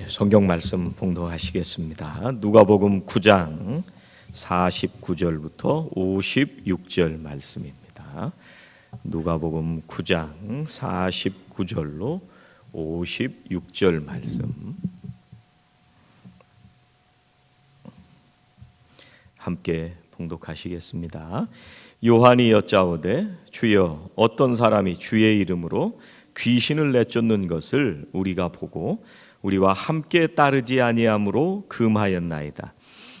네, 성경 말씀 봉독하시겠습니다. 누가복음 9장 49절부터 56절 말씀입니다. 누가복음 9장 49절로 56절 말씀 함께 봉독하시겠습니다. 요한이 여짜오되 주여 어떤 사람이 주의 이름으로 귀신을 내쫓는 것을 우리가 보고 우리와 함께 따르지 아니함으로 금하였나이다.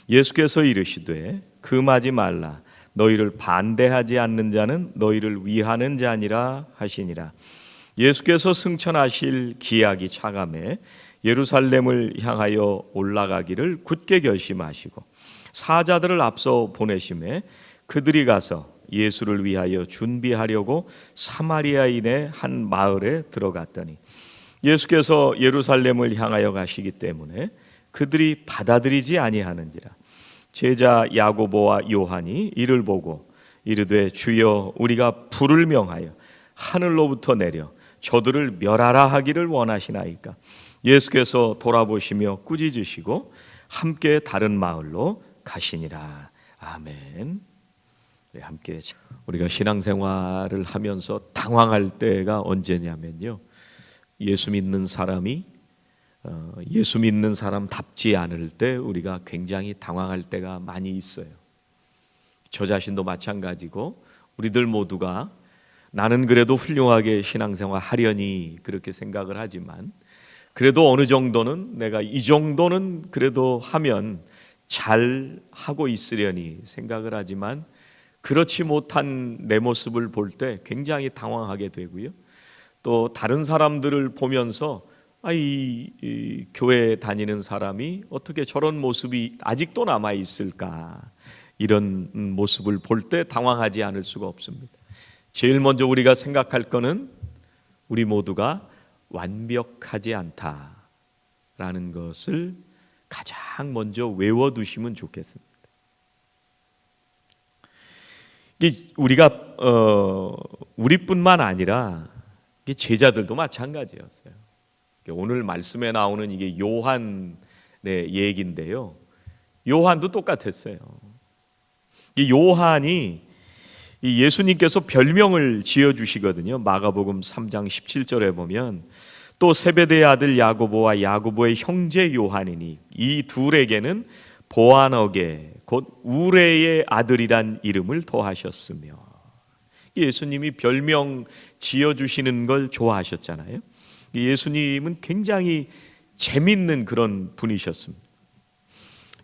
예수께서 이르시되 금하지 말라 너희를 반대하지 않는 자는 너희를 위하는 자니라 하시니라. 예수께서 승천하실 기약이 차감해 예루살렘을 향하여 올라가기를 굳게 결심하시고 사자들을 앞서 보내심에 그들이 가서 예수를 위하여 준비하려고 사마리아인의 한 마을에 들어갔더니 예수께서 예루살렘을 향하여 가시기 때문에 그들이 받아들이지 아니하는지라 제자 야고보와 요한이 이를 보고 이르되 주여 우리가 불을 명하여 하늘로부터 내려 저들을 멸하라 하기를 원하시나이까 예수께서 돌아보시며 꾸짖으시고 함께 다른 마을로 가시니라 아멘. 네, 함께 우리가 신앙생활을 하면서 당황할 때가 언제냐면요. 예수 믿는 사람이 어, 예수 믿는 사람답지 않을 때 우리가 굉장히 당황할 때가 많이 있어요. 저 자신도 마찬가지고 우리들 모두가 나는 그래도 훌륭하게 신앙생활 하려니 그렇게 생각을 하지만 그래도 어느 정도는 내가 이 정도는 그래도 하면 잘 하고 있으려니 생각을 하지만 그렇지 못한 내 모습을 볼 때 굉장히 당황하게 되고요. 또 다른 사람들을 보면서 아, 이, 이 교회 다니는 사람이 어떻게 저런 모습이 아직도 남아 있을까 이런 모습을 볼 때 당황하지 않을 수가 없습니다. 제일 먼저 우리가 생각할 거는 우리 모두가 완벽하지 않다라는 것을 가장 먼저 외워두시면 좋겠습니다. 우리가 어, 우리뿐만 아니라 제자들도 마찬가지였어요. 오늘 말씀에 나오는 이게 요한의 얘기인데요. 요한도 똑같았어요. 이 요한이 이 예수님께서 별명을 지어 주시거든요. 마가복음 3장 17절에 보면 또 세베대의 아들 야고보와 야고보의 형제 요한이니 이 둘에게는 보아너게 곧 우레의 아들이란 이름을 더하셨으며 예수님이 별명 지어 주시는 걸 좋아하셨잖아요. 예수님은 굉장히 재밌는 그런 분이셨습니다.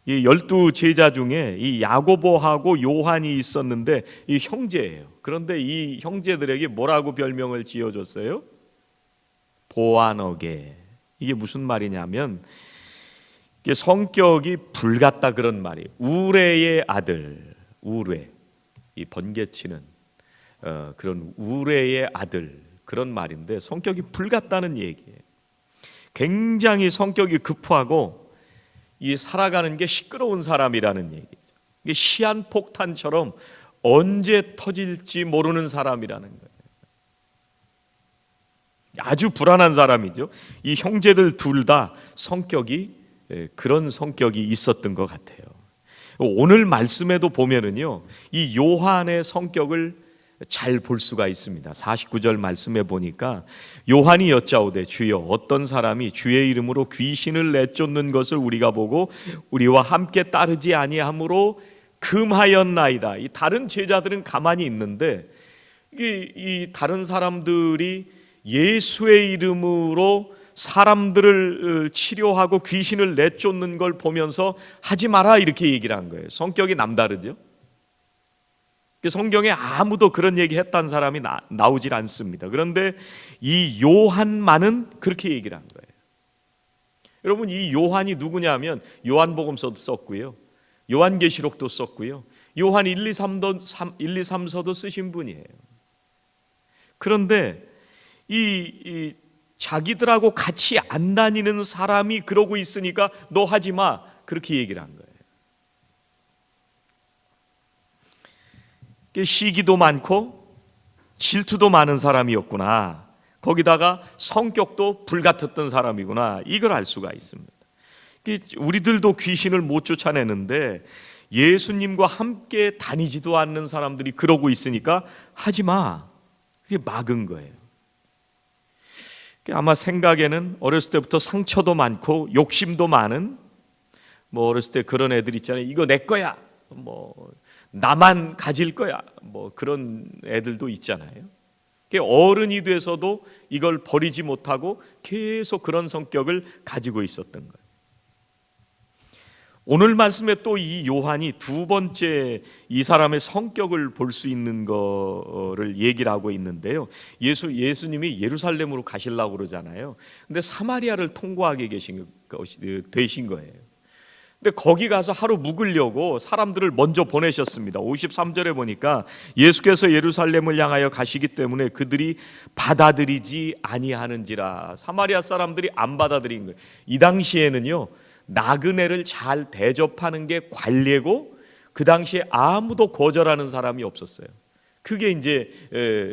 이 열두 제자 중에 이 야고보하고 요한이 있었는데 이 형제예요. 그런데 이 형제들에게 뭐라고 별명을 지어줬어요? 보아너게. 이게 무슨 말이냐면 성격이 불같다 그런 말이. 우레의 아들, 우레, 이 번개치는 어, 그런 우레의 아들 그런 말인데 성격이 불같다는 얘기예요. 굉장히 성격이 급하고 이 살아가는 게 시끄러운 사람이라는 얘기죠. 이게 시한 폭탄처럼 언제 터질지 모르는 사람이라는 거예요. 아주 불안한 사람이죠. 이 형제들 둘 다 성격이 예, 그런 성격이 있었던 것 같아요. 오늘 말씀에도 보면은요, 이 요한의 성격을 잘 볼 수가 있습니다. 49절 말씀에 보니까 요한이 여짜오되 주여 어떤 사람이 주의 이름으로 귀신을 내쫓는 것을 우리가 보고 우리와 함께 따르지 아니하므로 금하였나이다. 이 다른 제자들은 가만히 있는데 이게 이 다른 사람들이 예수의 이름으로 사람들을 어, 치료하고 귀신을 내쫓는 걸 보면서 하지 마라 이렇게 얘기를 한 거예요. 성격이 남다르죠. 성경에 아무도 그런 얘기 했다는 사람이 나, 나오질 않습니다. 그런데 이 요한만은 그렇게 얘기를 한 거예요. 여러분 이 요한이 누구냐면 요한복음서도 썼고요. 요한계시록도 썼고요. 요한 1, 2, 3도 3, 1, 2, 3서도 쓰신 분이에요. 그런데 이, 이 자기들하고 같이 안 다니는 사람이 그러고 있으니까 너 하지 마. 그렇게 얘기를 한 거예요. 시기도 많고 질투도 많은 사람이었구나. 거기다가 성격도 불같았던 사람이구나. 이걸 알 수가 있습니다. 우리들도 귀신을 못 쫓아내는데 예수님과 함께 다니지도 않는 사람들이 그러고 있으니까 하지 마. 그게 막은 거예요. 아마 생각에는 어렸을 때부터 상처도 많고 욕심도 많은 뭐 어렸을 때 그런 애들 있잖아요. 이거 내 거야. 뭐 나만 가질 거야. 뭐 그런 애들도 있잖아요. 어른이 돼서도 이걸 버리지 못하고 계속 그런 성격을 가지고 있었던 거예요. 오늘 말씀에 또 이 요한이 두 번째 이 사람의 성격을 볼 수 있는 거를 얘기를 하고 있는데요. 예수 예수님이 예루살렘으로 가시려고 그러잖아요. 근데 사마리아를 통과하게 계신 것이 되신 거예요. 근데 거기 가서 하루 묵으려고 사람들을 먼저 보내셨습니다. 53절에 보니까 예수께서 예루살렘을 향하여 가시기 때문에 그들이 받아들이지 아니하는지라 사마리아 사람들이 안 받아들인 거예요. 이 당시에는요. 나그네를 잘 대접하는 게 관례고 그 당시에 아무도 거절하는 사람이 없었어요. 그게 이제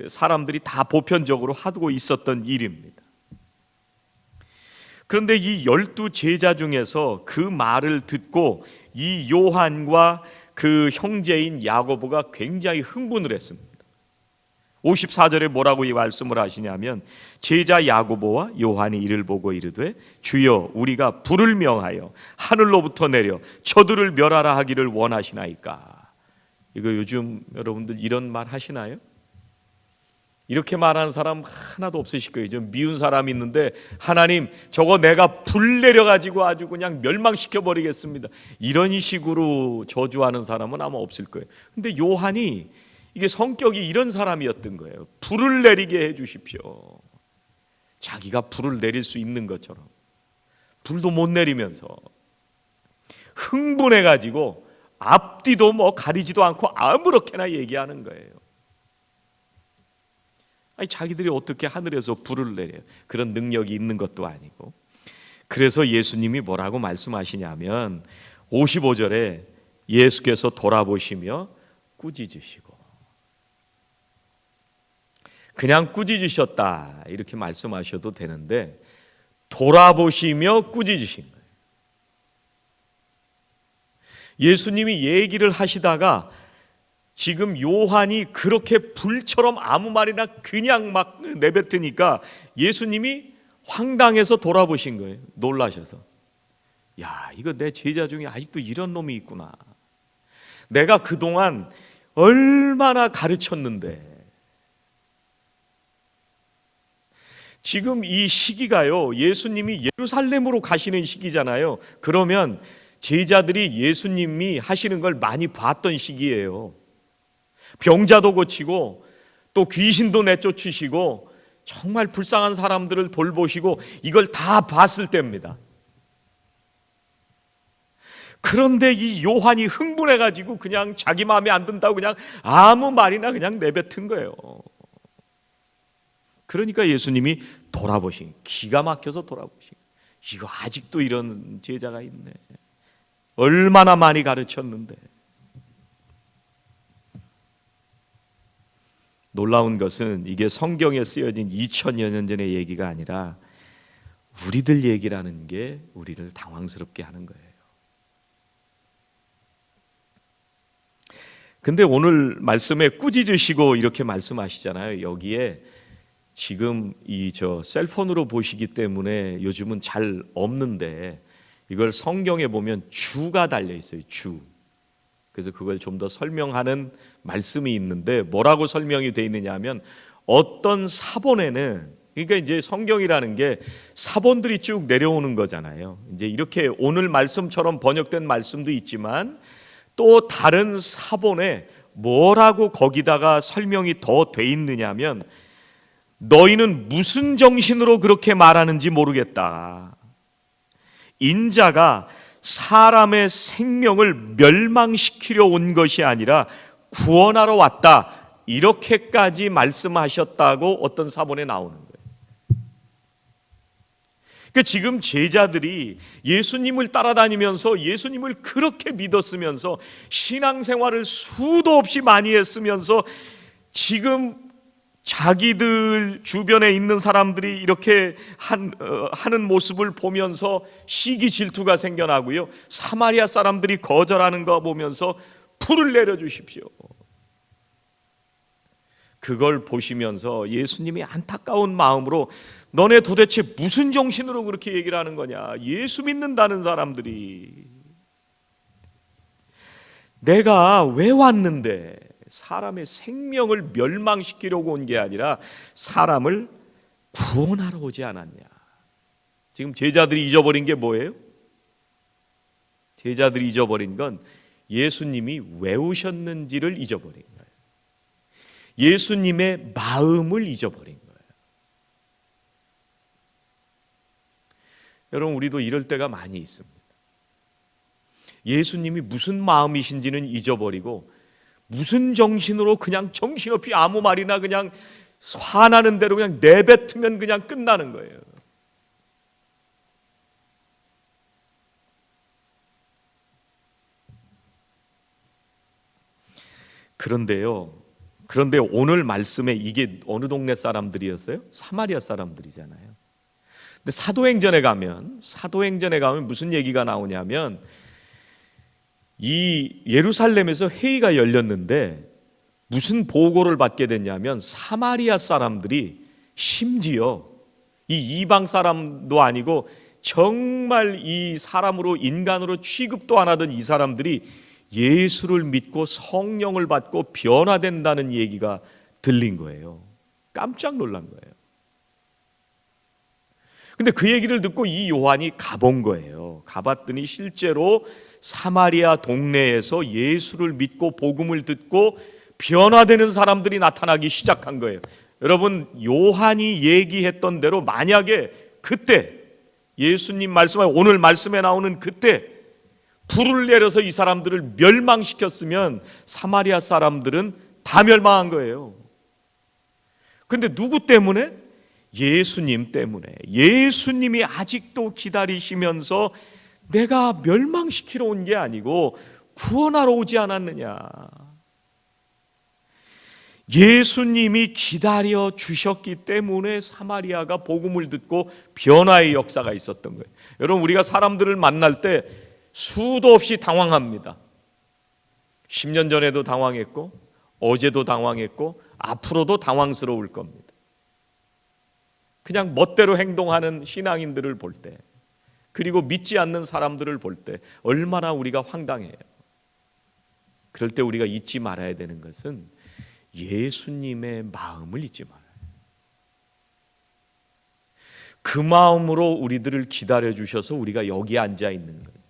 사람들이 다 보편적으로 하고 있었던 일입니다. 그런데 이 열두 제자 중에서 그 말을 듣고 이 요한과 그 형제인 야고보가 굉장히 흥분을 했습니다. 54절에 뭐라고 이 말씀을 하시냐면 제자 야고보와 요한이 이를 보고 이르되 주여 우리가 불을 명하여 하늘로부터 내려 저들을 멸하라 하기를 원하시나이까 이거 요즘 여러분들 이런 말 하시나요? 이렇게 말하는 사람 하나도 없으실 거예요. 좀 미운 사람 있는데 하나님 저거 내가 불 내려 가지고 아주 그냥 멸망시켜 버리겠습니다. 이런 식으로 저주하는 사람은 아마 없을 거예요. 근데 요한이 이게 성격이 이런 사람이었던 거예요. 불을 내리게 해 주십시오. 자기가 불을 내릴 수 있는 것처럼 불도 못 내리면서 흥분해 가지고 앞뒤도 뭐 가리지도 않고 아무렇게나 얘기하는 거예요. 아니 자기들이 어떻게 하늘에서 불을 내려. 그런 능력이 있는 것도 아니고. 그래서 예수님이 뭐라고 말씀하시냐면 55절에 예수께서 돌아보시며 꾸짖으시고. 그냥 꾸짖으셨다. 이렇게 말씀하셔도 되는데 돌아보시며 꾸짖으신 거예요. 예수님이 얘기를 하시다가 지금 요한이 그렇게 불처럼 아무 말이나 그냥 막 내뱉으니까 예수님이 황당해서 돌아보신 거예요. 놀라셔서. 야, 이거 내 제자 중에 아직도 이런 놈이 있구나. 내가 그동안 얼마나 가르쳤는데 지금 이 시기가요, 예수님이 예루살렘으로 가시는 시기잖아요. 그러면 제자들이 예수님이 하시는 걸 많이 봤던 시기예요. 병자도 고치고 또 귀신도 내쫓으시고 정말 불쌍한 사람들을 돌보시고 이걸 다 봤을 때입니다. 그런데 이 요한이 흥분해 가지고 그냥 자기 마음에 안 든다고 그냥 아무 말이나 그냥 내뱉은 거예요. 그러니까 예수님이 돌아보신 기가 막혀서 돌아보신 이거 아직도 이런 제자가 있네. 얼마나 많이 가르쳤는데. 놀라운 것은 이게 성경에 쓰여진 2000여 년 전의 얘기가 아니라 우리들 얘기라는 게 우리를 당황스럽게 하는 거예요. 근데 오늘 말씀에 꾸짖으시고 이렇게 말씀하시잖아요. 여기에 지금 이 저 셀폰으로 보시기 때문에 요즘은 잘 없는데 이걸 성경에 보면 주가 달려 있어요. 주. 그래서 그걸 좀 더 설명하는 말씀이 있는데 뭐라고 설명이 되어 있느냐면 어떤 사본에는 그러니까 이제 성경이라는 게 사본들이 쭉 내려오는 거잖아요. 이제 이렇게 오늘 말씀처럼 번역된 말씀도 있지만 또 다른 사본에 뭐라고 거기다가 설명이 더 돼 있느냐면 너희는 무슨 정신으로 그렇게 말하는지 모르겠다. 인자가 사람의 생명을 멸망시키려 온 것이 아니라 구원하러 왔다. 이렇게까지 말씀하셨다고 어떤 사본에 나오는 거예요. 그 지금 제자들이 예수님을 따라다니면서 예수님을 그렇게 믿었으면서 신앙생활을 수도 없이 많이 했으면서 지금 자기들 주변에 있는 사람들이 이렇게 한, 어, 하는 모습을 보면서 시기 질투가 생겨나고요. 사마리아 사람들이 거절하는 거 보면서 풀을 내려주십시오. 그걸 보시면서 예수님이 안타까운 마음으로 너네 도대체 무슨 정신으로 그렇게 얘기를 하는 거냐? 예수 믿는다는 사람들이 내가 왜 왔는데 사람의 생명을 멸망시키려고 온 게 아니라 사람을 구원하러 오지 않았냐. 지금 제자들이 잊어버린 게 뭐예요? 제자들이 잊어버린 건 예수님이 왜 오셨는지를 잊어버린 거예요. 예수님의 마음을 잊어버린 거예요. 여러분, 우리도 이럴 때가 많이 있습니다. 예수님이 무슨 마음이신지는 잊어버리고 무슨 정신으로 그냥 정신없이 아무 말이나 그냥 화나는 대로 그냥 내뱉으면 그냥 끝나는 거예요. 그런데요. 그런데 오늘 말씀에 이게 어느 동네 사람들이었어요? 사마리아 사람들이잖아요. 근데 사도행전에 가면 사도행전에 가면 무슨 얘기가 나오냐면 이 예루살렘에서 회의가 열렸는데 무슨 보고를 받게 됐냐면 사마리아 사람들이 심지어 이 이방 사람도 아니고 정말 이 사람으로 인간으로 취급도 안 하던 이 사람들이 예수를 믿고 성령을 받고 변화된다는 얘기가 들린 거예요. 깜짝 놀란 거예요. 근데 그 얘기를 듣고 이 요한이 가본 거예요. 가봤더니 실제로 사마리아 동네에서 예수를 믿고 복음을 듣고 변화되는 사람들이 나타나기 시작한 거예요. 여러분 요한이 얘기했던 대로 만약에 그때 예수님 말씀에 오늘 말씀에 나오는 그때 불을 내려서 이 사람들을 멸망시켰으면 사마리아 사람들은 다 멸망한 거예요. 근데 누구 때문에? 예수님 때문에. 예수님이 아직도 기다리시면서 내가 멸망시키러 온 게 아니고 구원하러 오지 않았느냐. 예수님이 기다려 주셨기 때문에 사마리아가 복음을 듣고 변화의 역사가 있었던 거예요. 여러분 우리가 사람들을 만날 때 수도 없이 당황합니다. 10년 전에도 당황했고 어제도 당황했고 앞으로도 당황스러울 겁니다. 그냥 멋대로 행동하는 신앙인들을 볼 때, 그리고 믿지 않는 사람들을 볼 때 얼마나 우리가 황당해요. 그럴 때 우리가 잊지 말아야 되는 것은 예수님의 마음을 잊지 말아요. 그 마음으로 우리들을 기다려 주셔서 우리가 여기 앉아 있는 거예요.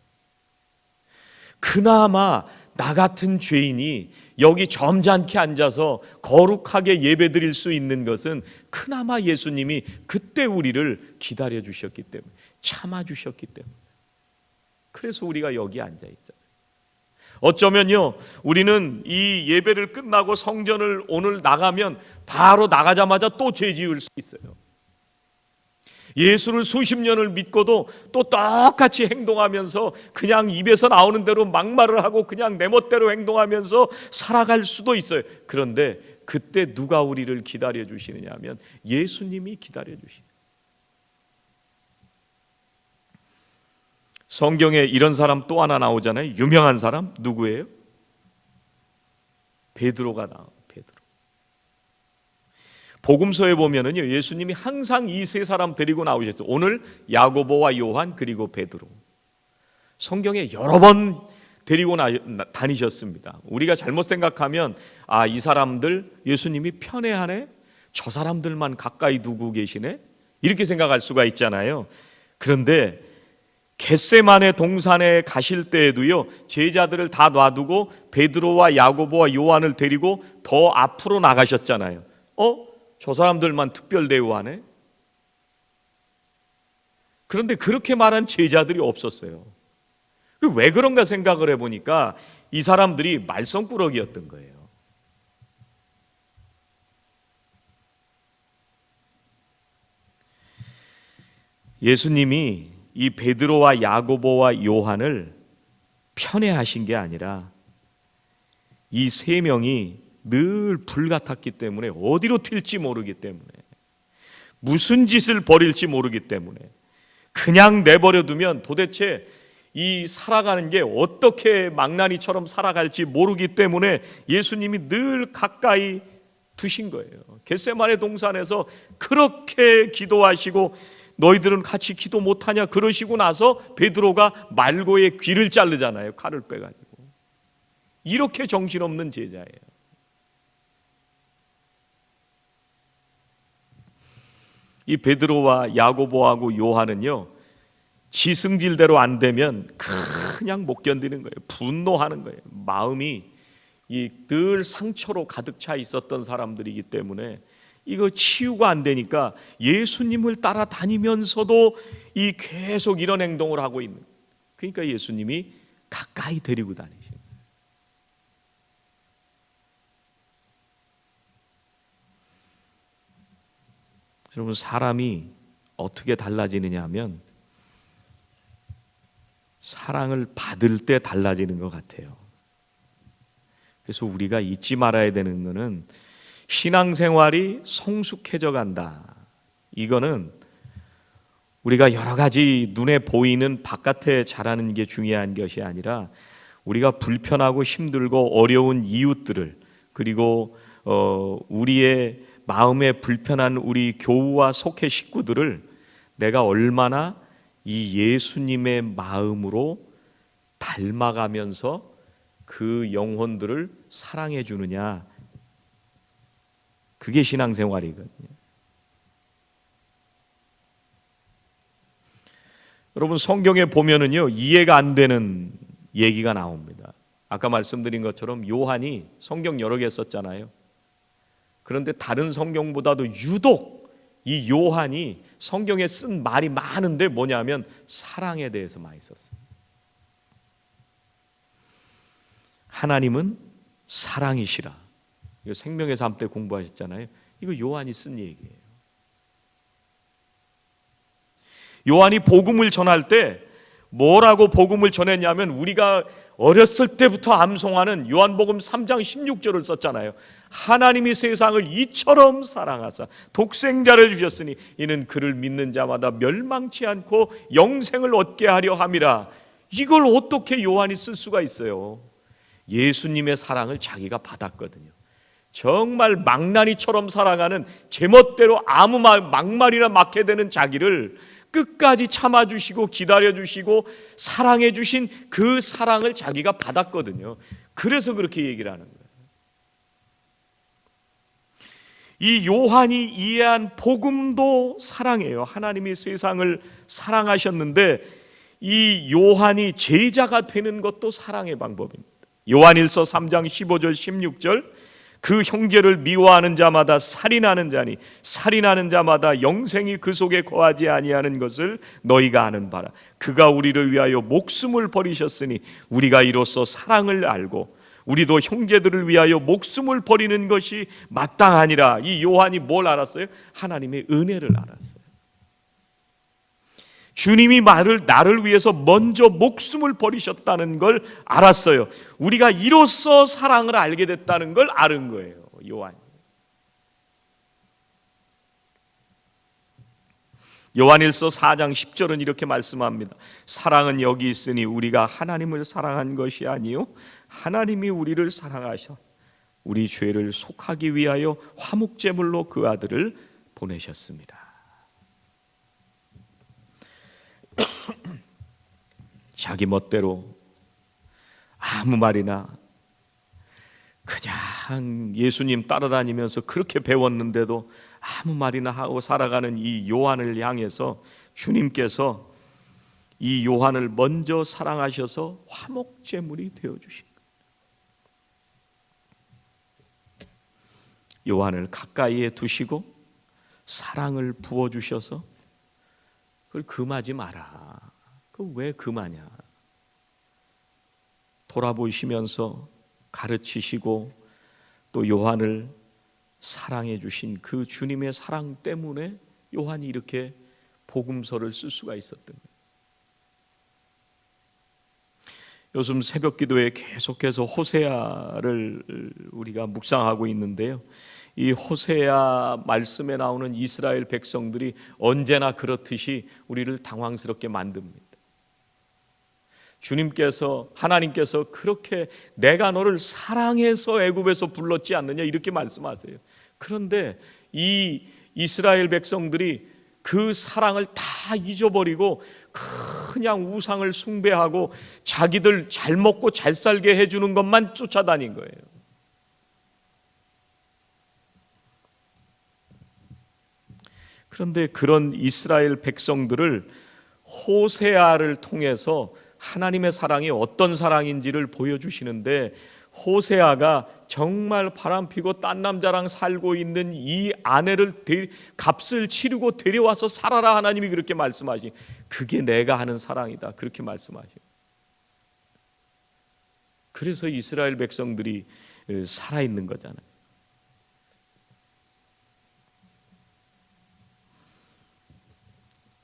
그나마 나 같은 죄인이 여기 점잖게 앉아서 거룩하게 예배 드릴 수 있는 것은 그나마 예수님이 그때 우리를 기다려 주셨기 때문에 참아 주셨기 때문에 그래서 우리가 여기 앉아 있잖아요. 어쩌면요, 우리는 이 예배를 끝나고 성전을 오늘 나가면 바로 나가자마자 또 죄 지을 수 있어요. 예수를 수십 년을 믿고도 또 똑같이 행동하면서 그냥 입에서 나오는 대로 막말을 하고 그냥 내 멋대로 행동하면서 살아갈 수도 있어요. 그런데 그때 누가 우리를 기다려 주시느냐 하면 예수님이 기다려 주시. 성경에 이런 사람 또 하나 나오잖아요. 유명한 사람 누구예요? 베드로가 나와. 복음서에 보면은요 예수님이 항상 이 세 사람 데리고 나오셨어요. 오늘 야고보와 요한 그리고 베드로. 성경에 여러 번 데리고 나, 다니셨습니다. 우리가 잘못 생각하면 아 이 사람들 예수님이 편애하네, 저 사람들만 가까이 두고 계시네 이렇게 생각할 수가 있잖아요. 그런데 겟세만의 동산에 가실 때에도요 제자들을 다 놔두고 베드로와 야고보와 요한을 데리고 더 앞으로 나가셨잖아요. 어? 저 사람들만 특별 대우하네? 그런데 그렇게 말한 제자들이 없었어요. 왜 그런가 생각을 해보니까 이 사람들이 말썽꾸러기였던 거예요. 예수님이 이 베드로와 야고보와 요한을 편애하신 게 아니라 이 세 명이 늘 불같았기 때문에 어디로 튈지 모르기 때문에 무슨 짓을 벌일지 모르기 때문에 그냥 내버려 두면 도대체 이 살아가는 게 어떻게 망나니처럼 살아갈지 모르기 때문에 예수님이 늘 가까이 두신 거예요. 겟세마네 동산에서 그렇게 기도하시고 너희들은 같이 기도 못하냐 그러시고 나서 베드로가 말고의 귀를 자르잖아요. 칼을 빼가지고 이렇게 정신없는 제자예요. 이 베드로와 야고보하고 요한은요 지승질대로 안 되면 그냥 못 견디는 거예요. 분노하는 거예요. 마음이 이 늘 상처로 가득 차 있었던 사람들이기 때문에 이거 치유가 안 되니까 예수님을 따라다니면서도 이 계속 이런 행동을 하고 있는. 그러니까 예수님이 가까이 데리고 다니신. 여러분 사람이 어떻게 달라지느냐 하면 사랑을 받을 때 달라지는 것 같아요. 그래서 우리가 잊지 말아야 되는 것은 신앙생활이 성숙해져 간다. 이거는 우리가 여러 가지 눈에 보이는 바깥에 자라는 게 중요한 것이 아니라 우리가 불편하고 힘들고 어려운 이웃들을 그리고 어 우리의 마음에 불편한 우리 교우와 속해 식구들을 내가 얼마나 이 예수님의 마음으로 닮아가면서 그 영혼들을 사랑해 주느냐 그게 신앙생활이거든요. 여러분 성경에 보면은요 이해가 안 되는 얘기가 나옵니다. 아까 말씀드린 것처럼 요한이 성경 여러 개 썼잖아요. 그런데 다른 성경보다도 유독 이 요한이 성경에 쓴 말이 많은데 뭐냐면 사랑에 대해서 많이 썼어요. 하나님은 사랑이시라. 이거 생명의 삶 때 공부하셨잖아요. 이거 요한이 쓴 얘기예요. 요한이 복음을 전할 때 뭐라고 복음을 전했냐면 우리가 어렸을 때부터 암송하는 요한복음 3장 16절을 썼잖아요. 하나님이 세상을 이처럼 사랑하사 독생자를 주셨으니 이는 그를 믿는 자마다 멸망치 않고 영생을 얻게 하려 함이라. 이걸 어떻게 요한이 쓸 수가 있어요? 예수님의 사랑을 자기가 받았거든요. 정말 망나니처럼 살아가는 제멋대로 아무 말 막말이나 막게 되는 자기를 끝까지 참아주시고 기다려주시고 사랑해주신 그 사랑을 자기가 받았거든요. 그래서 그렇게 얘기를 하는 거예요. 이 요한이 이해한 복음도 사랑이에요. 하나님이 세상을 사랑하셨는데 이 요한이 제자가 되는 것도 사랑의 방법입니다. 요한일서 3장 15절 16절 그 형제를 미워하는 자마다 살인하는 자니 살인하는 자마다 영생이 그 속에 거하지 아니하는 것을 너희가 아는 바라 그가 우리를 위하여 목숨을 버리셨으니 우리가 이로써 사랑을 알고 우리도 형제들을 위하여 목숨을 버리는 것이 마땅하니라 이 요한이 뭘 알았어요? 하나님의 은혜를 알았어요. 주님이 말을 나를 위해서 먼저 목숨을 버리셨다는 걸 알았어요. 우리가 이로써 사랑을 알게 됐다는 걸 아는 거예요. 요한. 요한일서 4장 10절은 이렇게 말씀합니다. 사랑은 여기 있으니 우리가 하나님을 사랑한 것이 아니요 하나님이 우리를 사랑하셔 우리 죄를 속하기 위하여 화목제물로 그 아들을 보내셨습니다. 자기 멋대로 아무 말이나 그냥 예수님 따라다니면서 그렇게 배웠는데도 아무 말이나 하고 살아가는 이 요한을 향해서 주님께서 이 요한을 먼저 사랑하셔서 화목제물이 되어 주신 요한을 가까이에 두시고 사랑을 부어 주셔서 그걸 금하지 마라. 그 왜 금하냐? 돌아보시면서 가르치시고 또 요한을 사랑해 주신 그 주님의 사랑 때문에 요한이 이렇게 복음서를 쓸 수가 있었던 거예요. 요즘 새벽 기도에 계속해서 호세아를 우리가 묵상하고 있는데요. 이 호세아 말씀에 나오는 이스라엘 백성들이 언제나 그렇듯이 우리를 당황스럽게 만듭니다. 주님께서 하나님께서 그렇게 내가 너를 사랑해서 애굽에서 불렀지 않느냐 이렇게 말씀하세요. 그런데 이 이스라엘 백성들이 그 사랑을 다 잊어버리고 그냥 우상을 숭배하고 자기들 잘 먹고 잘 살게 해주는 것만 쫓아다닌 거예요. 그런데 그런 이스라엘 백성들을 호세아를 통해서 하나님의 사랑이 어떤 사랑인지를 보여주시는데 호세아가 정말 바람피고 딴 남자랑 살고 있는 이 아내를 데, 값을 치르고 데려와서 살아라 하나님이 그렇게 말씀하시. 그게 내가 하는 사랑이다. 그렇게 말씀하시. 그래서 이스라엘 백성들이 살아 있는 거잖아요.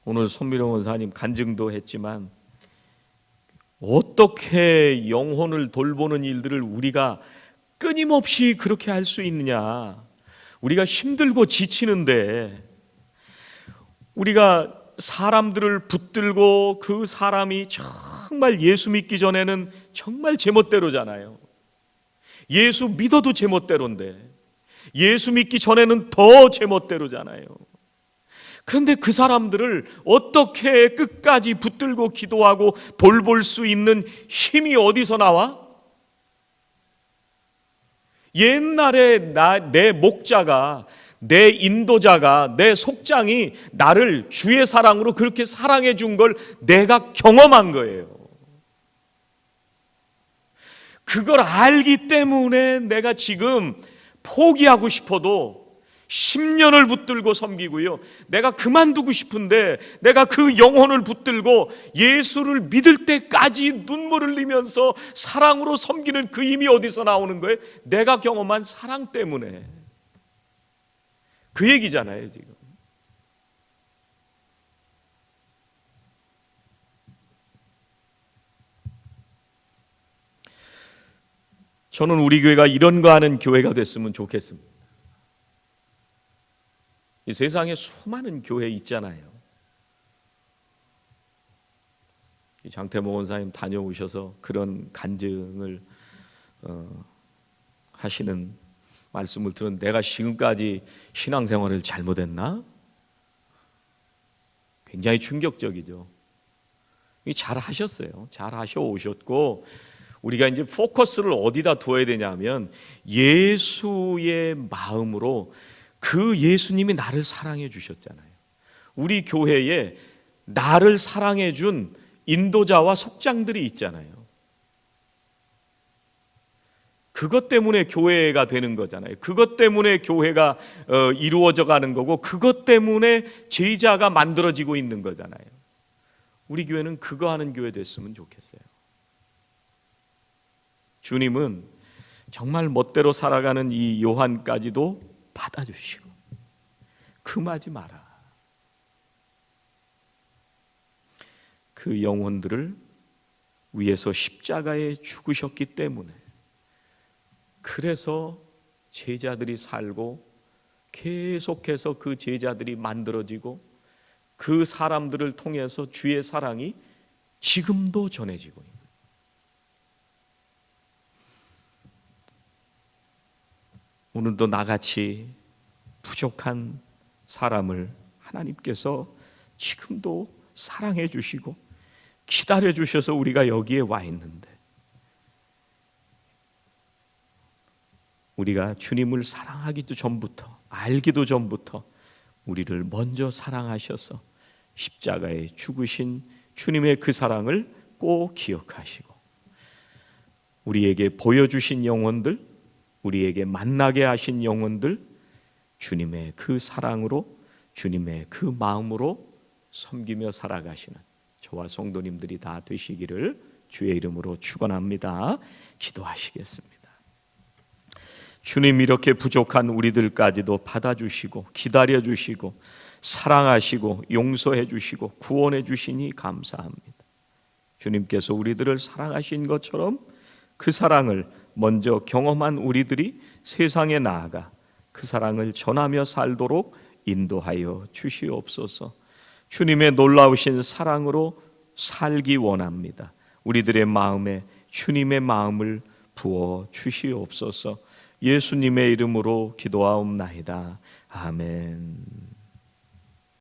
오늘 손미령 원사님 간증도 했지만 어떻게 영혼을 돌보는 일들을 우리가 끊임없이 그렇게 할 수 있느냐? 우리가 힘들고 지치는데 우리가 사람들을 붙들고 그 사람이 정말 예수 믿기 전에는 정말 제멋대로잖아요. 예수 믿어도 제멋대로인데 예수 믿기 전에는 더 제멋대로잖아요. 그런데 그 사람들을 어떻게 끝까지 붙들고 기도하고 돌볼 수 있는 힘이 어디서 나와? 옛날에 나, 내 목자가 내 인도자가 내 속장이 나를 주의 사랑으로 그렇게 사랑해 준 걸 내가 경험한 거예요. 그걸 알기 때문에 내가 지금 포기하고 싶어도 10년을 붙들고 섬기고요. 내가 그만두고 싶은데 내가 그 영혼을 붙들고 예수를 믿을 때까지 눈물을 흘리면서 사랑으로 섬기는 그 힘이 어디서 나오는 거예요? 내가 경험한 사랑 때문에. 그 얘기잖아요, 지금. 저는 우리 교회가 이런 거 하는 교회가 됐으면 좋겠습니다. 이 세상에 수많은 교회 있잖아요. 장태모 원사님 다녀오셔서 그런 간증을 어, 하시는 말씀을 들은 내가 지금까지 신앙생활을 잘못했나? 굉장히 충격적이죠. 잘 하셨어요. 잘 하셔 오셨고 우리가 이제 포커스를 어디다 두어야 되냐면 예수의 마음으로 그 예수님이 나를 사랑해 주셨잖아요. 우리 교회에 나를 사랑해 준 인도자와 속장들이 있잖아요. 그것 때문에 교회가 되는 거잖아요. 그것 때문에 교회가 어, 이루어져 가는 거고, 그것 때문에 제자가 만들어지고 있는 거잖아요. 우리 교회는 그거 하는 교회 됐으면 좋겠어요. 주님은 정말 멋대로 살아가는 이 요한까지도 받아주시고 금하지 마라. 그 영혼들을 위해서 십자가에 죽으셨기 때문에 그래서 제자들이 살고 계속해서 그 제자들이 만들어지고 그 사람들을 통해서 주의 사랑이 지금도 전해지고 있는 오늘도 나같이 부족한 사람을 하나님께서 지금도 사랑해 주시고 기다려 주셔서 우리가 여기에 와 있는데 우리가 주님을 사랑하기도 전부터 알기도 전부터 우리를 먼저 사랑하셔서 십자가에 죽으신 주님의 그 사랑을 꼭 기억하시고 우리에게 보여주신 영혼들 우리에게 만나게 하신 영혼들 주님의 그 사랑으로 주님의 그 마음으로 섬기며 살아가시는 저와 성도님들이 다 되시기를 주의 이름으로 축원합니다. 기도하시겠습니다. 주님 이렇게 부족한 우리들까지도 받아주시고 기다려 주시고 사랑하시고 용서해 주시고 구원해 주시니 감사합니다. 주님께서 우리들을 사랑하신 것처럼 그 사랑을 먼저 경험한 우리들이 세상에 나아가 그 사랑을 전하며 살도록 인도하여 주시옵소서. 주님의 놀라우신 사랑으로 살기 원합니다. 우리들의 마음에 주님의 마음을 부어 주시옵소서. 예수님의 이름으로 기도하옵나이다. 아멘.